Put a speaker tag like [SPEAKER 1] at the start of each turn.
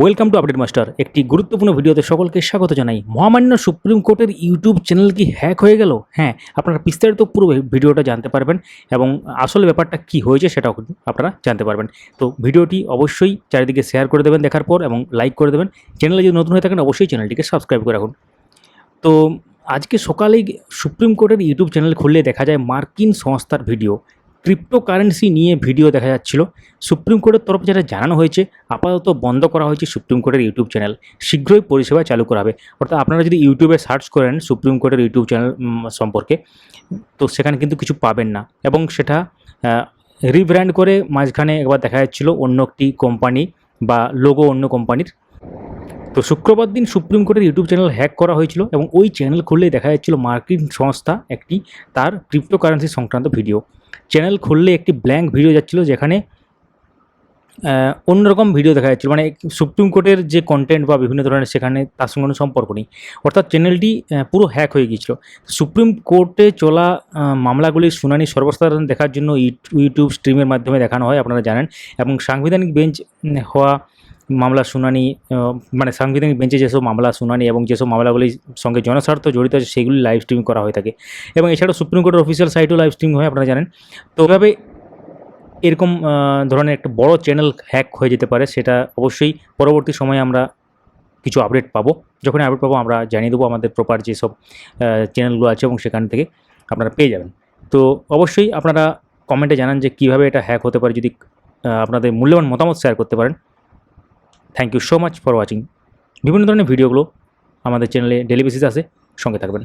[SPEAKER 1] Welcome to update master একটি গুরুত্বপূর্ণ ভিডিওতে সকলকে স্বাগত জানাই। মহামান্য সুপ্রিম কোর্টের ইউটিউব চ্যানেল কি হ্যাক হয়ে গেল? হ্যাঁ আপনারা বিস্তারিত পুরো ভিডিওটা জানতে পারবেন এবং আসল ব্যাপারটা কি হয়েছে সেটাও কিন্তু আপনারা জানতে পারবেন। তো ভিডিওটি অবশ্যই চারিদিকে শেয়ার করে দেবেন দেখার পর এবং লাইক করে দেবেন। চ্যানেলে যদি নতুন হয়ে থাকেন, অবশ্যই চ্যানেলটিকে সাবস্ক্রাইব করে রাখুন। তো আজকে সকালেই সুপ্রিম কোর্টের ইউটিউব চ্যানেল খুললে দেখা যায় মার্কিন সংস্থার ভিডিও ক্রিপ্টোকারেন্সি নিয়ে ভিডিও দেখা যাচ্ছিল। সুপ্রিম কোর্টের তরফে যেটা জানানো হয়েছে, আপাতত বন্ধ করা হয়েছে সুপ্রিম কোর্টের ইউটিউব চ্যানেল শীঘ্রই পরিষেবা চালু করা হবে। অর্থাৎ আপনারা যদি ইউটিউবে সার্চ করেন সুপ্রিম কোর্টের ইউটিউব চ্যানেল সম্পর্কে, তো সেখানে কিন্তু কিছু পাবেন না। এবং সেটা রিব্র্যান্ড করে মাঝখানে একবার দেখা যাচ্ছিল অন্য একটি কোম্পানি বা লোগো অন্য কোম্পানির তো শুক্রবার দিন সুপ্রিম কোর্টের ইউটিউব চ্যানেল হ্যাক করা হয়েছিল এবং ওই চ্যানেল খুললেই দেখা যাচ্ছিল মার্কিন সংস্থা একটি, তার ক্রিপ্টোকারেন্সি সংক্রান্ত ভিডিও চ্যানেল খুললে একটি ব্ল্যাঙ্ক ভিডিও যাচ্ছিল যেখানে অন্যরকম ভিডিও দেখা যাচ্ছিল। মানে সুপ্রিম কোর্টের যে কন্টেন্ট বা বিভিন্ন ধরনের সেখানে তার সঙ্গে কোনো সম্পর্ক নেই। অর্থাৎ চ্যানেলটি পুরো হ্যাক হয়ে গিয়েছিল। সুপ্রিম কোর্টে চলা মামলাগুলির শুনানি সর্বসাধারণ দেখার জন্য ইউট- ইউটিউব স্ট্রিমের মাধ্যমে দেখানো হয়, আপনারা জানেন। এবং সাংবিধানিক বেঞ্চ হওয়া মামলা শুনানি মানে সাংবিধানিক বেঞ্চে যেসব মামলা শুনানি এবং যেসব মামলাগুলির সঙ্গে জনস্বার্থ জড়িত আছে, সেগুলি লাইভ স্ট্রিম করা হয়ে থাকে। এবং এছাড়াও সুপ্রিম কোর্টের অফিসিয়াল সাইটও লাইভ স্ট্রিম হয়, আপনারা জানেন। তো এভাবে এরকম ধরনের একটা বড় চ্যানেল হ্যাক হয়ে যেতে পারে, সেটা অবশ্যই পরবর্তী সময়ে আমরা কিছু আপডেট পাবো। যখন আপডেট পাবো, আমরা জানিয়ে দেবো আমাদের প্রপার যেসব চ্যানেলগুলো আছে এবং সেখান থেকে আপনারা পেয়ে যাবেন। তো অবশ্যই আপনারা কমেন্টে জানান যে কীভাবে এটা হ্যাক হতে পারে, যদি আপনাদের মূল্যবান মতামত শেয়ার করতে পারেন। Thank you so much for watching বিভিন্ন ধরনের ভিডিওগুলো আমাদের চ্যানেলে ডেলি বেসিস আসে সঙ্গে থাকবেন।